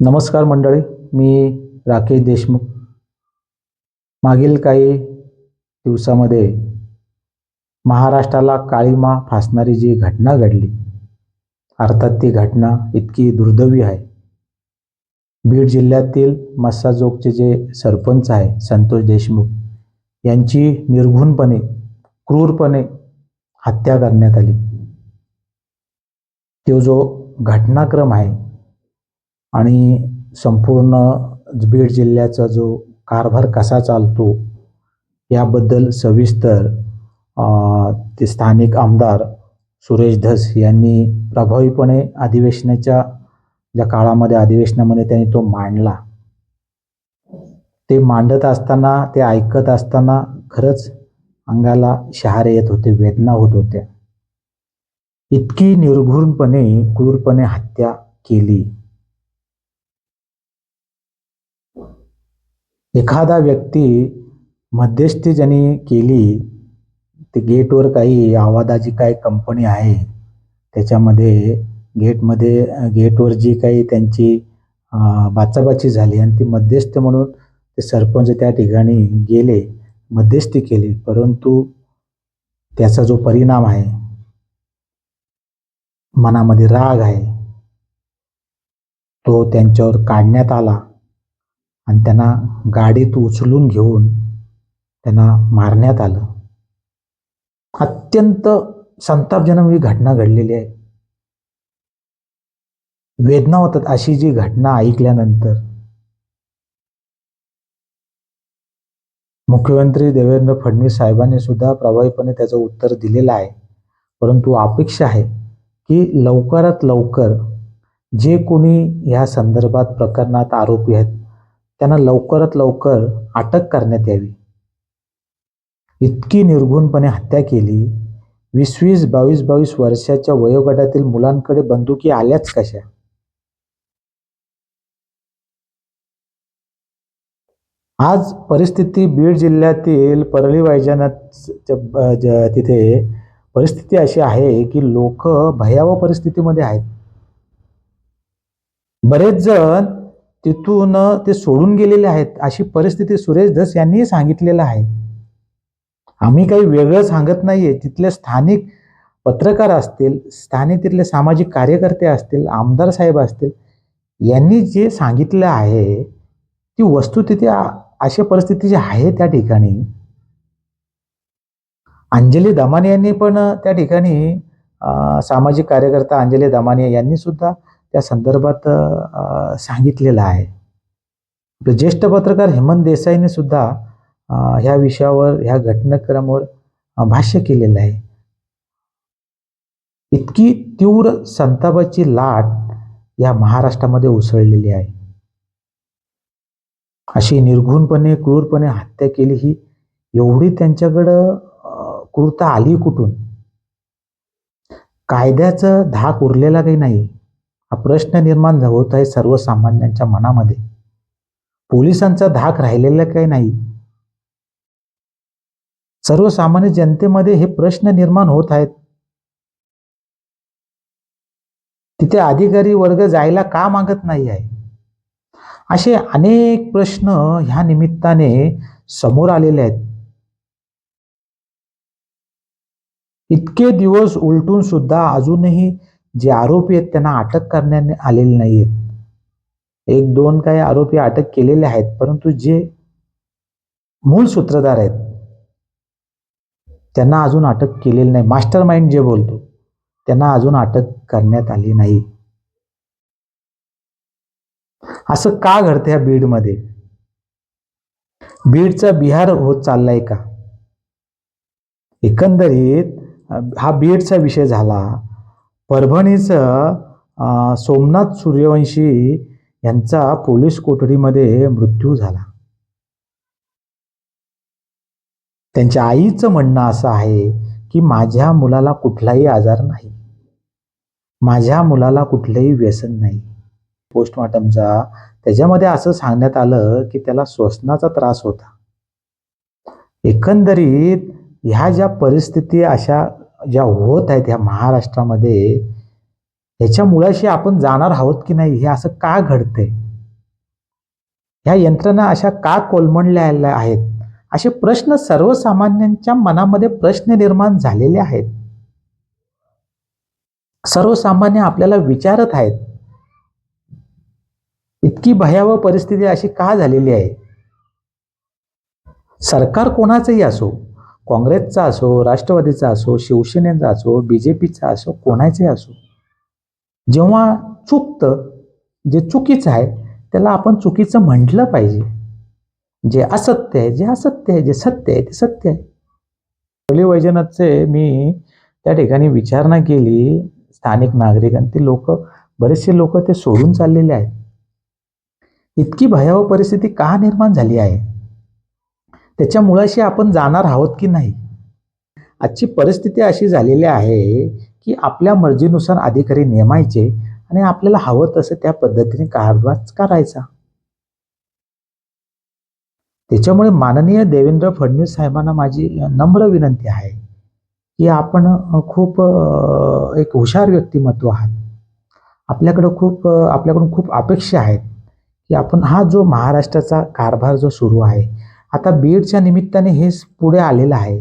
नमस्कार मंडळी मी राकेश देशमुख. मागील काही दिवसामध्ये महाराष्ट्राला काळीमा फासणारी जी घटना घडली अर्थात ती घटना इतकी दुर्दैवी आहे. बीड जिल्ह्यातील मस्साजोगचे जे सरपंच आहे संतोष देशमुख यांची निर्घुणपणे क्रूरपणे हत्या करण्यात आली. तो जो घटनाक्रम आहे आणि संपूर्ण बीड जिल्ह्याचा जो कारभार कसा चालतो याबद्दल सविस्तर ते स्थानिक आमदार सुरेश धस यांनी प्रभावीपणे अधिवेशनाच्या ज्या काळामध्ये अधिवेशनामध्ये त्यांनी तो मांडला. ते मांडत असताना ते ऐकत असताना खरंच अंगाला शहारे येत होते वेदना होत होत्या. इतकी निर्घुणपणे क्रूरपणे हत्या केली. एखादा व्यक्ती मध्यस्थी ज्यांनी केली ते गेटवर काही आवाजाची काही कंपनी आहे त्याच्यामध्ये गेटमध्ये गेटवर जी काही त्यांची बाचाबाची झाली आणि ती मध्यस्थ म्हणून ते सरपंच त्या ठिकाणी गेले मध्यस्थी केली परंतु त्याचा जो परिणाम आहे मनामध्ये राग आहे तो त्यांच्यावर काढण्यात आला. आणि त्यांना गाडीत उचलून घेऊन त्यांना मारण्यात आलं. अत्यंत संतापजनक ही घटना घडलेली आहे. वेदना होतात अशी जी घटना ऐकल्यानंतर. मुख्यमंत्री देवेंद्र फडणवीस साहेबांनी सुद्धा प्रभावीपणे त्याचं उत्तर दिलेलं आहे. परंतु अपेक्षा आहे की लवकरात लवकर जे कोणी या संदर्भात प्रकरणात आरोपी आहेत त्यांना लवकरात लवकर अटक करण्यात यावी. इतकी निर्घुणपणे हत्या केली. वीस वीस बावीस बावीस वर्षाच्या वयोगटातील मुलांकडे बंदुकी आल्याच कशा? आज परिस्थिती बीड जिल्ह्यातील परळी वैजनाथ तिथे परिस्थिती अशी आहे की लोक भयावह परिस्थितीमध्ये आहेत. बरेच जण तिथून ते सोडून गेलेले आहेत अशी परिस्थिती सुरेश धस यांनी सांगितलेलं आहे. आम्ही काही वेगळं सांगत नाहीये. तिथले स्थानिक पत्रकार असतील स्थानिक तिथले सामाजिक कार्यकर्ते असतील आमदार साहेब असतील यांनी जे सांगितलं आहे ती वस्तू तिथे अशा परिस्थितीची आहे त्या ठिकाणी. अंजली दमाने यांनी पण त्या ठिकाणी सामाजिक कार्यकर्ता अंजली दमाने यांनी सुद्धा त्या संदर्भात सांगितलेलं आहे. आपले ज्येष्ठ पत्रकार हेमंत देसाईने सुद्धा ह्या विषयावर ह्या घटनाक्रमावर भाष्य केलेलं आहे. इतकी तीव्र संतापाची लाट या महाराष्ट्रामध्ये उसळलेली आहे. अशी निर्घुणपणे क्रूरपणे हत्या केली ही एवढी त्यांच्याकडं क्रूरता आली कुठून? कायद्याचं धाक उरलेला काही नाही. हा प्रश्न निर्माण होत आहे सर्वसामान्यांच्या मनामध्ये. पोलिसांचा धाक राहिलेला काही नाही. सर्वसामान्य जनतेमध्ये हे प्रश्न निर्माण होत आहेत. तिथे अधिकारी वर्ग जायला का मागत नाही आहे? असे अनेक प्रश्न ह्या निमित्ताने समोर आलेले आहेत. इतके दिवस उलटून सुद्धा अजूनही जे आरोपी आहेत त्यांना अटक करण्यात आलेले नाही आहेत एक दोन काही आरोपी अटक केलेले आहेत परंतु जे मूळ सूत्रधार आहेत त्यांना अजून अटक केलेली नाही. मास्टर माइंड जे बोलतो त्यांना अजून अटक करण्यात आली नाही. असं का घडतं ह्या बीडमध्ये? बीडचा बिहार होत चाललाय का? एकंदरीत हा बीडचा विषय झाला परभणीचं सोमनाथ सूर्यवंशी यांचा पोलीस कोठडीमध्ये मृत्यू झाला. त्यांच्या आईचं म्हणणं असं आहे की माझ्या मुलाला कुठलाही आजार नाही. माझ्या मुलाला कुठलंही व्यसन नाही. पोस्टमॉर्टमचा त्याच्यामध्ये असं सांगण्यात आलं की त्याला श्वसनाचा त्रास होता. एकंदरीत ह्या ज्या परिस्थिती अशा ज्या होत आहेत ह्या महाराष्ट्रामध्ये ह्याच्या मुळाशी आपण जाणार आहोत की नाही हे असं का घडतंय? ह्या यंत्रणा अशा का कोलमडल्या आहेत? असे प्रश्न सर्वसामान्यांच्या मनामध्ये प्रश्न निर्माण झालेले आहेत. सर्वसामान्य आपल्याला विचारत आहेत इतकी भयावह परिस्थिती अशी का झालेली आहे? सरकार कोणाचंही असो काँग्रेसचा असो राष्ट्रवादीचा असो शिवसेनेचा असो बी जे पीचा असो कोणाचाही असो जेव्हा चुकतं जे चुकीचं आहे त्याला आपण चुकीचं म्हटलं पाहिजे. जे असत्य आहे जे असत्य आहे जे सत्य आहे ते सत्य आहे. पहिली वैजनाथचे मी त्या ठिकाणी विचारणा केली. स्थानिक नागरिकांनी ते लोक बरेचसे लोक ते सोडून चाललेले आहेत. इतकी भयावह परिस्थिती का निर्माण झाली आहे? त्याच्या मुळाशी आपण जाणार आहोत की नाही? आजची परिस्थिती अशी झालेली आहे की आपल्या मर्जीनुसार अधिकारी नेमायचे आणि आपल्याला हवं तसं त्या पद्धतीने कारभार करायचा. त्याच्यामुळे माननीय देवेंद्र फडणवीस साहेबांना माझी नम्र विनंती आहे की आपण खूप एक हुशार व्यक्तिमत्व आहात. आपल्याकडं खूप आपल्याकडून खूप अपेक्षा आहेत की आपण हा जो महाराष्ट्राचा कारभार जो सुरू आहे आता बीडच्या निमित्ताने हेच पुढे आलेलं आहे.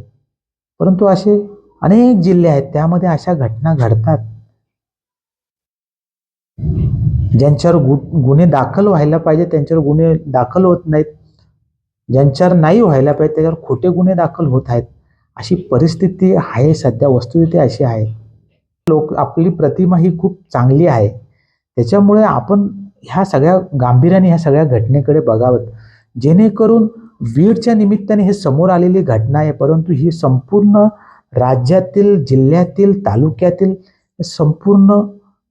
परंतु असे अनेक जिल्हे आहेत त्यामध्ये अशा घटना घडतात. ज्यांच्यावर गु गुन्हे दाखल व्हायला पाहिजे त्यांच्यावर गुन्हे दाखल होत नाहीत. ज्यांच्यावर नाही व्हायला पाहिजे त्याच्यावर खोटे गुन्हे दाखल होत आहेत. अशी परिस्थिती आहे सध्या. वस्तुस्थिती अशी आहे. लोक आपली प्रतिमा ही खूप चांगली आहे. त्याच्यामुळे आपण ह्या सगळ्या गांभीर्याने ह्या सगळ्या घटनेकडे बघावं. जेणेकरून बीडच्या निमित्ताने हे समोर आलेली घटना आहे परंतु ही संपूर्ण राज्यातील जिल्ह्यातील तालुक्यातील संपूर्ण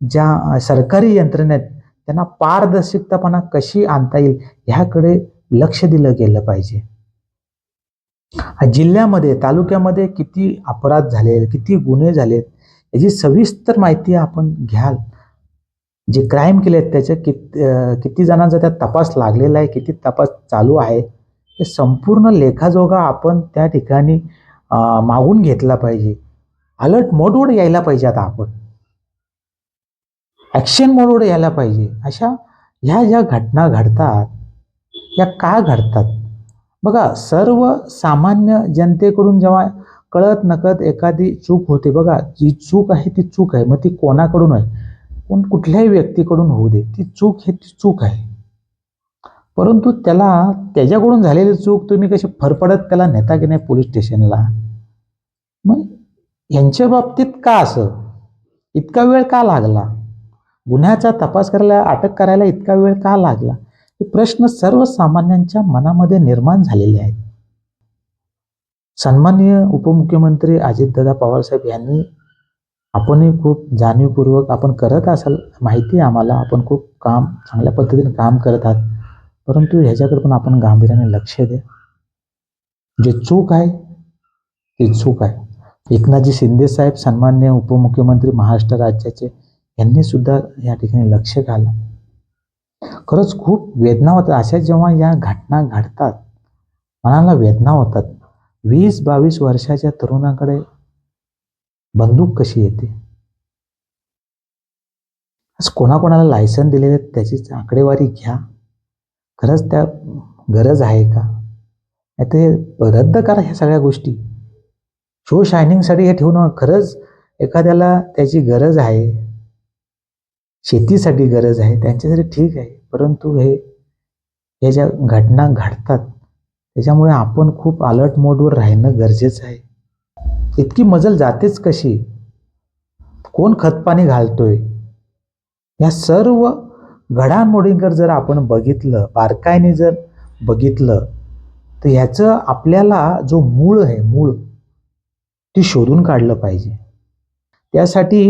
ज्या सरकारी यंत्रणेत आहेत त्यांना पारदर्शकतापणा कशी आणता येईल ह्याकडे लक्ष दिलं गेलं पाहिजे. जिल्ह्यामध्ये तालुक्यामध्ये किती अपराध झाले किती गुन्हे झालेत याची सविस्तर माहिती आपण घ्याल. जे क्राईम केले आहेत त्याच्या कित किती जणांचा त्यात तपास लागलेला आहे किती तपास चालू आहे हे संपूर्ण लेखाजोगा आपण त्या ठिकाणी मागून घेतला पाहिजे. अलर्ट मोडवर यायला पाहिजे आता आपण. ॲक्शन मोडवर यायला पाहिजे. अशा ह्या ज्या घटना घडतात या का घडतात? बघा सर्व सामान्य जनतेकडून जेव्हा कळत नकळत एखादी चूक होते बघा जी चूक आहे ती चूक आहे मग ती कोणाकडून आहे? कोण कुठल्याही व्यक्तीकडून होऊ दे. ती चूक हे ती चूक आहे. परंतु त्याला त्याच्याकडून झालेली चूक तुम्ही कशी फरफडत त्याला नेता की नाही पोलीस स्टेशनला? मग यांच्या बाबतीत का असं? इतका वेळ का लागला? गुन्ह्याचा तपास करायला अटक करायला इतका वेळ का लागला? हे प्रश्न सर्वसामान्यांच्या मनामध्ये निर्माण झालेले आहेत. सन्माननीय उपमुख्यमंत्री अजितदादा पवारसाहेब यांनी आपणही खूप जाणीवपूर्वक आपण करत असाल माहिती आहे आम्हाला आपण खूप काम चांगल्या पद्धतीने काम करत आहात. परंतु ह्याच्याकडे पण आपण गांभीर्याने लक्ष द्या. जे चूक आहे ती चूक आहे. एकनाथजी शिंदे साहेब सन्मान्य उपमुख्यमंत्री महाराष्ट्र राज्याचे यांनी सुद्धा या ठिकाणी लक्ष घाला. खरंच खूप वेदना होतात. अशा जेव्हा या घटना घडतात मनाला वेदना होतात. वीस बावीस वर्षाच्या तरुणाकडे बंदूक कशी येते? आज कोणाकोणाला लायसन दिलेले त्याची आकडेवारी घ्या. खरंच त्या गरज आहे का? नाही ते रद्द करा ह्या सगळ्या गोष्टी. शो शायनिंगसाठी हे ठेवणं खरंच एखाद्याला त्याची गरज आहे. शेतीसाठी गरज आहे त्यांच्यासाठी ठीक आहे. परंतु हे ह्या ज्या घटना घडतात त्याच्यामुळे आपण खूप अलर्ट मोडवर राहणं गरजेचं आहे. इतकी मजल जातेच कशी? कोण खतपाणी घालतोय? या सर्व घडामोडींकर जर आपण बघितलं बारकाईने जर बघितलं तर ह्याचं आपल्याला जो मूळ आहे मूळ ती शोधून काढलं पाहिजे. त्यासाठी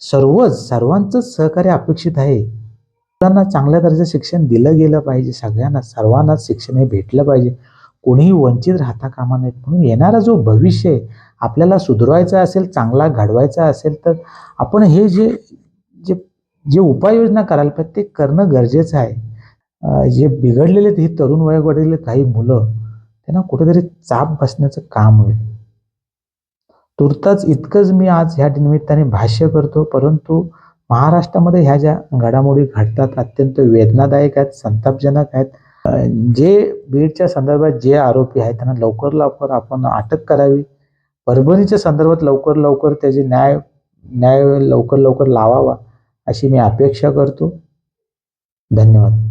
सर्वच सर्वांचंच सहकार्य अपेक्षित आहे. मुलांना चांगल्या दर्जा शिक्षण दिलं गेलं पाहिजे सगळ्यांना सर्वांनाच शिक्षण हे भेटलं पाहिजे. कोणीही वंचित राहता कामा नयेत. म्हणून येणारा जो भविष्य आहे आपल्याला सुधरवायचा असेल चांगला घडवायचा असेल तर आपण हे जे जे उपाययोजना करायला पाहिजे ते करणं गरजेचं आहे. जे बिघडलेले आहेत, ही तरुण वयोगटातील काही मुलं त्यांना कुठेतरी चाप बसण्याचं काम होईल. तुर्ताच इतकंच मी आज ह्या निमित्ताने भाष्य करतो परंतु महाराष्ट्रामध्ये ह्या ज्या घडामोडी घडतात अत्यंत वेदनादायक आहेत संतापजनक आहेत. जे बीडच्या संदर्भात जे आरोपी आहेत त्यांना लवकर लवकर आपण अटक करावी. परभणीच्या संदर्भात लवकर लवकर त्याचे न्याय न्याय लवकर लवकर लावावा. अशी मी अपेक्षा करतो. धन्यवाद.